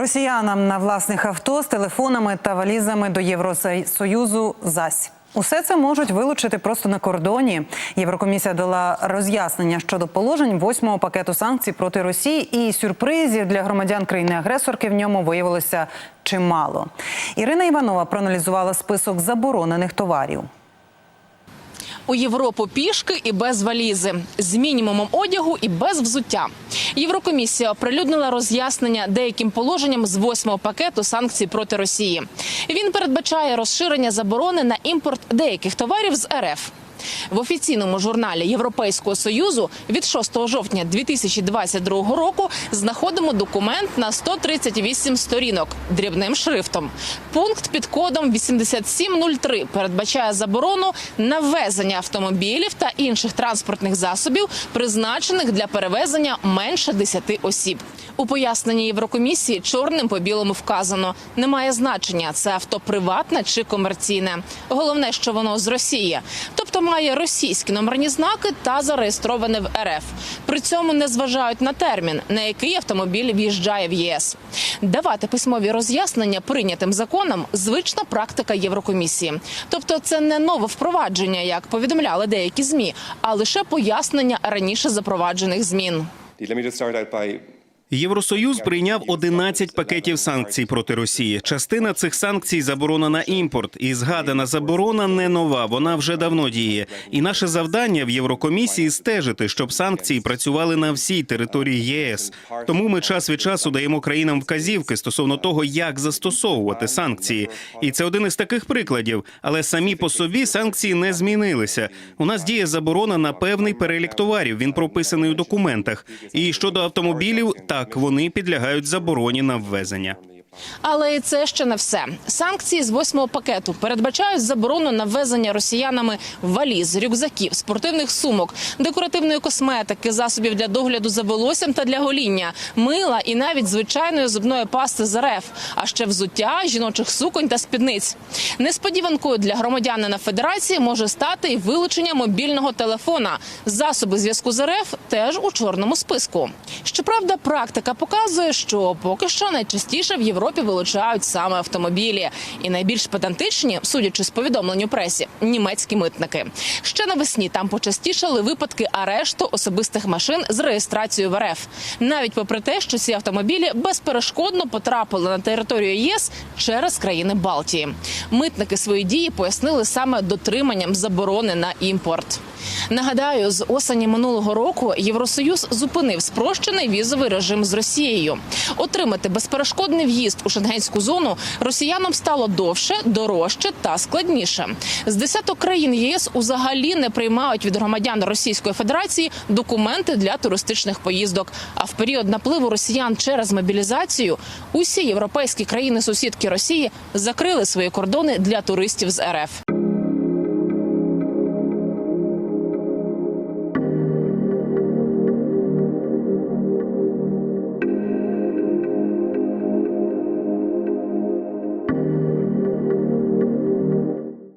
Росіянам на власних авто з телефонами та валізами до Євросоюзу зась. Усе це можуть вилучити просто на кордоні. Єврокомісія дала роз'яснення щодо положень восьмого пакету санкцій проти Росії, і сюрпризів для громадян країни-агресорки в ньому виявилося чимало. Ірина Іванова проаналізувала список заборонених товарів. У Європу пішки і без валізи, з мінімумом одягу і без взуття. Єврокомісія оприлюднила роз'яснення деяким положенням з восьмого пакету санкцій проти Росії. Він передбачає розширення заборони на імпорт деяких товарів з РФ. В офіційному журналі Європейського союзу від 6 жовтня 2022 року знаходимо документ на 138 сторінок дрібним шрифтом. Пункт під кодом 8703 передбачає заборону на ввезення автомобілів та інших транспортних засобів, призначених для перевезення менше 10 осіб. У поясненні Єврокомісії чорним по білому вказано: немає значення, це авто приватне чи комерційне. Головне, що воно з Росії, тобто має російські номерні знаки та зареєстроване в РФ. При цьому не зважають на термін, на який автомобіль в'їжджає в ЄС. Давати письмові роз'яснення прийнятим законам звична практика Єврокомісії. Тобто, це не нове впровадження, як повідомляли деякі змі, а лише пояснення раніше запроваджених змін. Євросоюз прийняв 11 пакетів санкцій проти Росії. Частина цих санкцій заборона на імпорт, і згадана заборона не нова. Вона вже давно діє. І наше завдання в Єврокомісії стежити, щоб санкції працювали на всій території ЄС. Тому ми час від часу даємо країнам вказівки стосовно того, як застосовувати санкції. І це один із таких прикладів. Але самі по собі санкції не змінилися. У нас діє заборона на певний перелік товарів. Він прописаний у документах. І щодо автомобілів, так вони підлягають забороні на ввезення. Але і це ще не все. Санкції з восьмого пакету передбачають заборону на ввезення росіянами валіз, рюкзаків, спортивних сумок, декоративної косметики, засобів для догляду за волоссям та для гоління, мила і навіть звичайної зубної пасти з РФ, а ще взуття, жіночих суконь та спідниць. Несподіванкою для громадянина Федерації може стати і вилучення мобільного телефона. Засоби зв'язку з РФ теж у чорному списку. Щоправда, практика показує, що поки що найчастіше в Європі вилучають саме автомобілі, і найбільш педантичні, судячи з повідомлень у пресі, німецькі митники. Ще навесні там почастішали випадки арешту особистих машин з реєстрацією в РФ, навіть попри те, що ці автомобілі безперешкодно потрапили на територію ЄС через країни Балтії. Митники свої дії пояснили саме дотриманням заборони на імпорт. Нагадаю, з осені минулого року Євросоюз зупинив спрощений візовий режим з Росією. Отримати безперешкодний в'їзд у шенгенську зону росіянам стало довше, дорожче та складніше. З десяток країн ЄС узагалі не приймають від громадян Російської Федерації документи для туристичних поїздок. А в період напливу росіян через мобілізацію усі європейські країни-сусідки Росії закрили свої кордони для туристів з РФ.